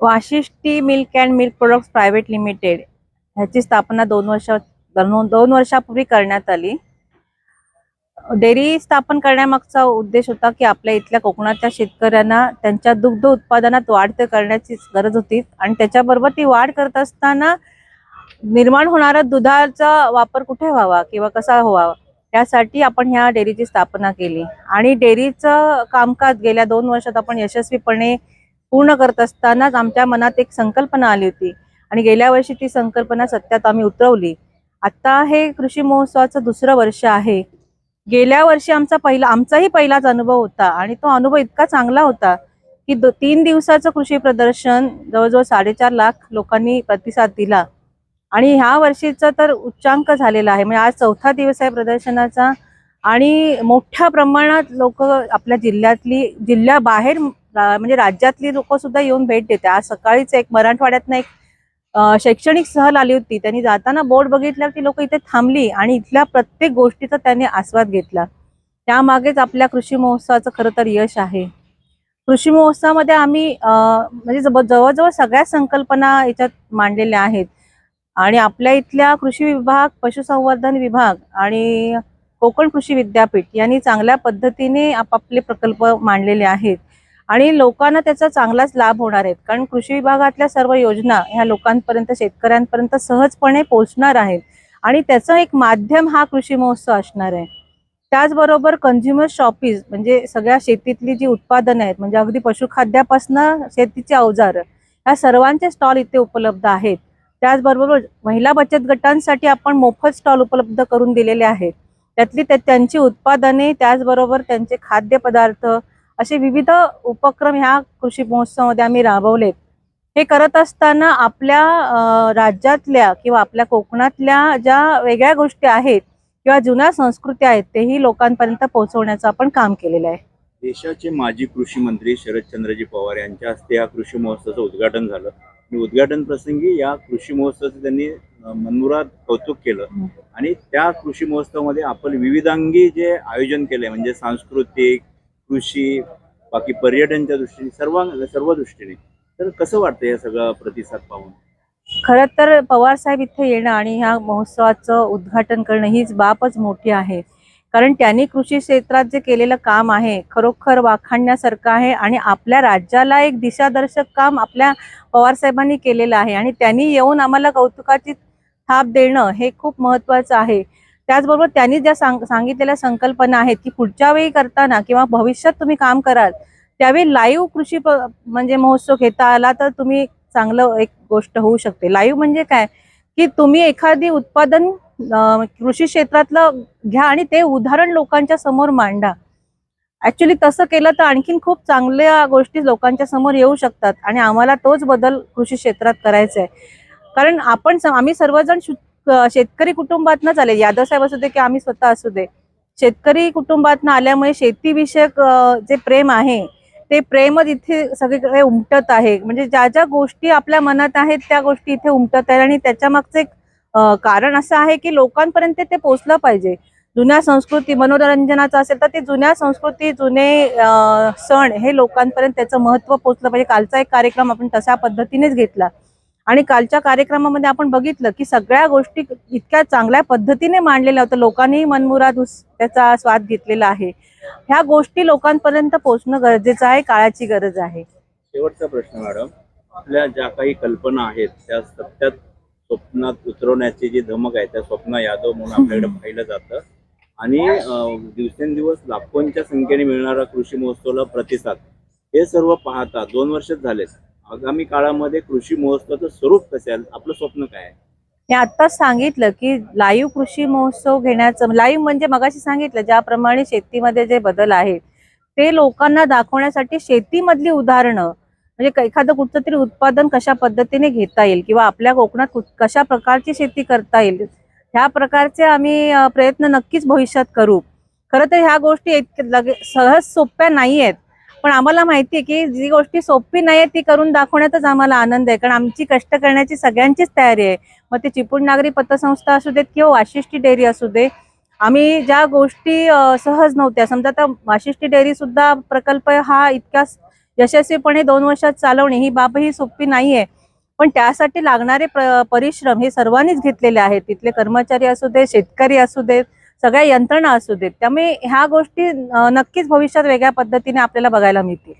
Vashishti milk and milk products private limited ह्याची स्थापना दोन वर्ष दोन वर्षापूर्वी करण्यात आली. डेअरी स्थापन करण्यामागचा उद्देश होता की आपल्या इथल्या कोकणातल्या शेतकऱ्यांना त्यांच्या दुग्ध उत्पादनात वाढ तर करण्याची गरज होती आणि त्याच्याबरोबर ती वाढ करत असताना निर्माण होणारा दुधाचा वापर कुठे व्हावा किंवा कसा व्हावा त्यासाठी आपण ह्या डेअरीची स्थापना केली. आणि डेअरीचं कामकाज गेल्या दोन वर्षात आपण यशस्वीपणे पूर्ण करत असतानाच आमच्या मनात एक संकल्पना आली होती. आणि गेल्या वर्षी ती संकल्पना सत्यात आम्ही उतरवली. आता हे कृषी महोत्सवाचं दुसरं वर्ष आहे. गेल्या वर्षी आमचा पहिला आमचाही पहिलाच अनुभव होता. आणि तो अनुभव इतका चांगला होता की दो तीन दिवसाचं कृषी प्रदर्शन जवळजवळ साडेचार लाख लोकांनी प्रतिसाद दिला. आणि ह्या वर्षीचा तर उच्चांक झालेला आहे. म्हणजे आज चौथा दिवस आहे प्रदर्शनाचा. आणि मोठ्या प्रमाणात लोक आपल्या जिल्ह्यातली जिल्ह्याबाहेर म्हणजे राज्यातली लोक सुद्धा येऊन भेट देते आज सकाळीच एक मराठवाड्यातनं एक शैक्षणिक सहल आली होती. त्यांनी जाताना बोर्ड बघितल्यावर ती लोक इथे थांबली आणि इथल्या प्रत्येक गोष्टीचा त्यांनी आस्वाद घेतला. त्यामागेच आपल्या कृषी महोत्सवाचं खरं तर यश आहे. कृषी महोत्सवामध्ये आम्ही अ, म्हणजे जवळजवळ सगळ्या संकल्पना याच्यात मांडलेल्या आहेत. आणि आपल्या इथल्या कृषी विभाग पशुसंवर्धन विभाग आणि कोकण कृषी विद्यापीठ यांनी चांगल्या पद्धतीने आपापले प्रकल्प मांडलेले आहेत. आणि लोकांना त्याचा चांगलाच लाभ होणार आहेत. कारण कृषी विभागातल्या सर्व योजना ह्या लोकांपर्यंत शेतकऱ्यांपर्यंत सहजपणे पोहोचणार आहेत. आणि त्याचं एक माध्यम हा कृषी महोत्सव असणार आहे. त्याचबरोबर कंझ्युमर शॉपीज म्हणजे सगळ्या शेतीतली जी उत्पादनं आहेत म्हणजे अगदी पशुखाद्यापासनं शेतीचे अवजार ह्या सर्वांचे स्टॉल इथे उपलब्ध आहेत. त्याचबरोबर महिला बचत गटांसाठी आपण मोफत स्टॉल उपलब्ध करून दिलेले आहेत. त्यातली त्या- त्यांची उत्पादने त्याचबरोबर त्यांचे खाद्यपदार्थ असे विविध उपक्रम ह्या कृषी महोत्सवामध्ये आम्ही राबवलेत. हे करत असताना आपल्या राज्यातल्या किंवा आपल्या कोकणातल्या ज्या वेगळ्या गोष्टी आहेत किंवा जुन्या संस्कृती आहेत तेही लोकांपर्यंत पोहोचवण्याचं आपण काम केलेलं आहे. देशाचे माजी कृषी मंत्री शरदचंद्रजी पवार यांच्या हस्ते या कृषी महोत्सवाचं उद्घाटन झालं. उद्घाटन प्रसंगी या कृषी महोत्सवाचं त्यांनी मनमुराद कौतुक केलं. आणि त्या कृषी महोत्सवामध्ये आपण विविधांगी जे आयोजन केले म्हणजे सांस्कृतिक कृषी बाकी पर्यटनच्या दृष्टीने सर्व सर्व दृष्टीने. तर कसं वाटतं हे सगळं प्रतिसाद पाहून? खरं तर पवार साहेब इथे येणं आणि ह्या महोत्सवाचं उद्घाटन करणं हीच बाबच मोठी आहे. कारण त्यांनी कृषी क्षेत्रात जे केलेलं काम आहे खरोखर वाखाणण्यासारखं आहे आणि आपल्या राज्याला एक दिशादर्शक काम आपल्या पवार साहेबांनी केलेलं आहे. आणि त्यांनी येऊन आम्हाला कौतुकाची थाप देणं हे खूप महत्वाचं आहे. त्याचबरोबर त्यांनी ज्या सांग सांगितलेल्या संकल्पना आहेत की पुढच्या वेळी करताना किंवा भविष्यात तुम्ही काम कराल त्यावेळी लाईव्ह कृषी म्हणजे महोत्सव घेता आला तर तुम्ही चांगलं एक गोष्ट होऊ शकते. लाईव्ह म्हणजे काय? की तुम्ही एखादी उत्पादन कृषी क्षेत्रातलं घ्या आणि ते उदाहरण लोकांच्या समोर मांडा. ऍक्च्युली तसं केलं तर आणखीन खूप चांगल्या गोष्टी लोकांच्या समोर येऊ शकतात आणि आम्हाला तोच बदल कृषी क्षेत्रात करायचा आहे. कारण आपण आम्ही सर्वजण शेतकरी कुटुंबातनंच आले. यादव साहेब असू दे की आम्ही स्वतः असू दे. शेतकरी कुटुंबातनं आल्यामुळे शेतीविषयक जे प्रेम आहे ते प्रेम इथे सगळीकडे उमटत आहे. म्हणजे ज्या ज्या गोष्टी आपल्या मनात आहेत त्या गोष्टी इथे उमटत आहेत. आणि त्याच्या मागचं एक कारण असं आहे की लोकांपर्यंत ते पोचलं पाहिजे. जुन्या संस्कृती मनोरंजनाचं असेल तर ते जुन्या संस्कृती जुने सण हे लोकांपर्यंत त्याचं महत्त्व पोचलं पाहिजे. कालचा एक कार्यक्रम आपण तशा पद्धतीनेच घेतला. आणि कालच्या कार्यक्रमामध्ये आपण बघितलं की सगळ्या गोष्टी इतक्या चांगल्या पद्धतीने मांडलेल्या होत्या. लोकांनी मनमुराद त्याचा स्वाद घेतलेला आहे. ह्या गोष्टी लोकांपर्यंत पोहोचणं गरजेचं आहे काळाची गरज आहे. शेवटचा प्रश्न मॅडम. आपल्या ज्या काही कल्पना आहेत त्या सत्यात स्वप्नात उतरवण्याची जी धमक आहे त्या स्वप्न यादव म्हणून आपल्याकडे पाहिलं जातं. आणि दिवसेंदिवस लाखोंच्या संख्येने मिळणारा कृषी महोत्सवाला प्रतिसाद हे सर्व पाहता दोन वर्षच झालेत. आगामी काळामध्ये कृषी महोत्सवाचं स्वरूप कसं आहे? आपलं स्वप्न काय आहे? मी आत्ताच सांगितलं की लाईव्ह कृषी महोत्सव घेण्याचं लाईव्ह म्हणजे मगाशी सांगितलं ज्याप्रमाणे शेतीमध्ये जे बदल आहेत ते लोकांना दाखवण्यासाठी शेतीमधली उदाहरणं म्हणजे एखादं कुठचं तरी उत्पादन कशा पद्धतीने घेता येईल किंवा आपल्या कोकणात कशा प्रकारची शेती करता येईल ह्या प्रकारचे आम्ही प्रयत्न नक्कीच भविष्यात करू. खरं तर ह्या गोष्टी इतक्या लगे सहज सोप्या नाही आहेत पण आम्हाला माहिती आहे की जी गोष्टी सोपी नाही आहे ती करून दाखवण्यातच आम्हाला आनंद आहे. कारण आमची कष्ट करण्याची सगळ्यांचीच तयारी आहे. मग ते चिपळूण नागरी पतसंस्था असू देत किंवा वाशिष्ठी डेअरी असू दे आम्ही ज्या गोष्टी सहज नव्हत्या समजा आता वाशिष्ठी डेअरी सुद्धा प्रकल्प हा इतका यशस्वीपणे दोन वर्षात चालवणे ही बाब ही सोपी नाहीये. पण त्यासाठी लागणारे परिश्रम हे सर्वांनीच घेतलेले आहेत. तिथले कर्मचारी असू देत शेतकरी असू देत सगळ्या यंत्रणा असू देत त्यामुळे ह्या गोष्टी नक्कीच भविष्यात वेगळ्या पद्धतीने आपल्याला बघायला मिळतील.